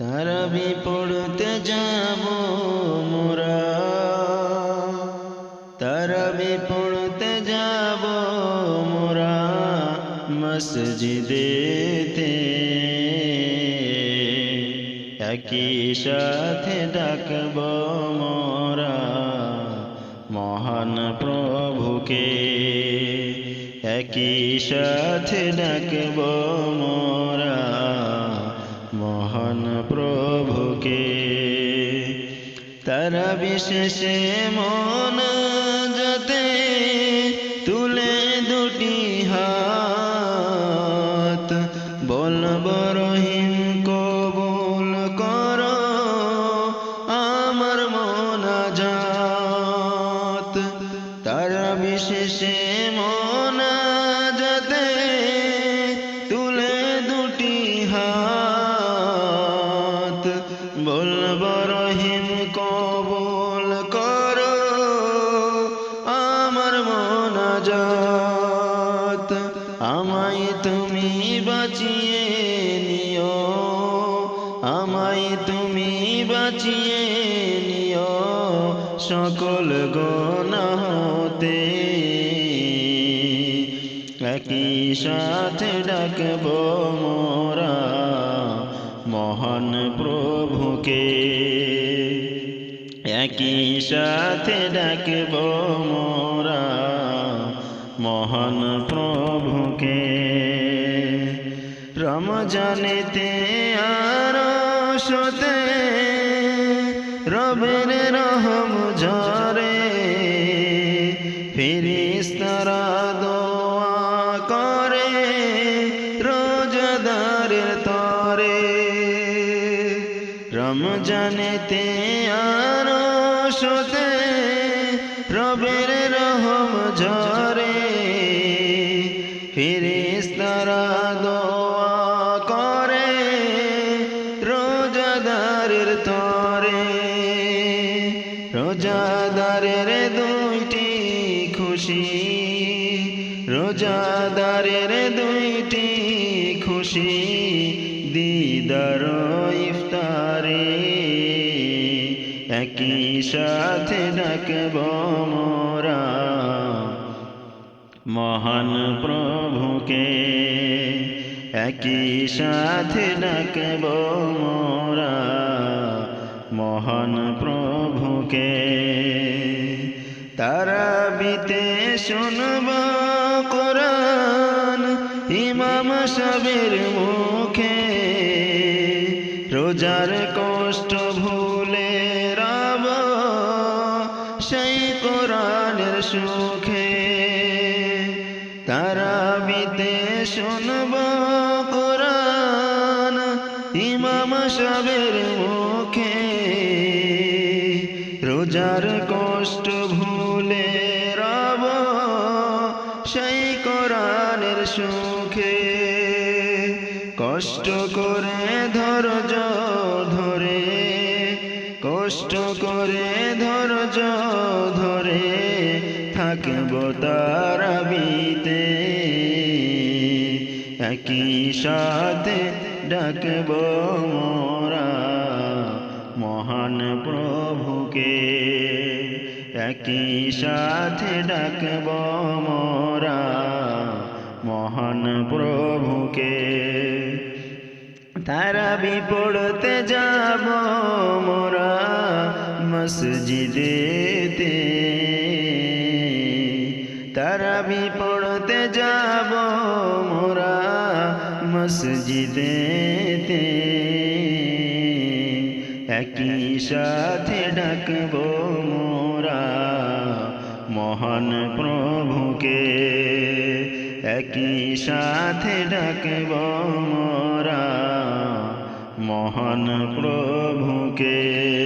তারাবি পড়তে যাব মোরা। তারাবি পড়তে যাব মোরা মসজিদেতে একই সাথে ডাকব মোরা মহান প্রভুকে। একই সাথে ডাকব মোরা বিশেষে মন যাতে তুলে দুটি হাত। বলব রহিম, কবুল কর আমার মনাজাত। তারা বিশেষে মনাজাতে তুলে দুটি হাত। বলব রহিম মনাজাত আমায় তুমি বাঁচিয়ে নিও, আমায় তুমি বাঁচিয়ে নিও, সকল গোনা হতে একই সাথে ডাকব মোরা মহান প্রভুকে। একই সাথে ডাকব মোরা মহান প্রভুকে। রমজানেতে আর সতে রবের রহম ঝরে। ফিরিস্তারা দোয়া করে রোজাদারের তরে। রমজানেতে আর সতে রবের রহম ঝরে। ফিরিস্তারা দোয়া করে রোজাদারের তরে। রোজাদারের দুইটি খুশি, রোজাদারের দুইটি খুশি, দিদার ইফতারে। একই সাথে ডাকব মোরা মহান প্রভুকে, একই সাথে ডাকব মোরা মহান প্রভুকে। তারা বিতে শুনব কোরআন, ইমাম সাবের মুখে। রোজার কষ্ট ভুলে রব সেই কোরআনের সুখে। তারা বিতে শুনব কোরআন, ইমাম সাবের মুখে। রোজার কষ্ট ভুলে রব সেই কোরআনের সুখে। কষ্ট করে ধৈর্য ধরে, কষ্ট করে ধৈর্য ধরে থাকব তারাবিতে একই সাথে ডাকব মোরা মহান প্রভুকে। একই সাথে ডাকব মোরা মহান প্রভুকে। তারা বি পড়তে যাব মোরা। মসজিদেতে যাব মোরা মসজিদেতে একই সাথে ডাকব মোরা মহান প্রভুকে। একই সাথে ডাকব মোরা মহান প্রভুকে।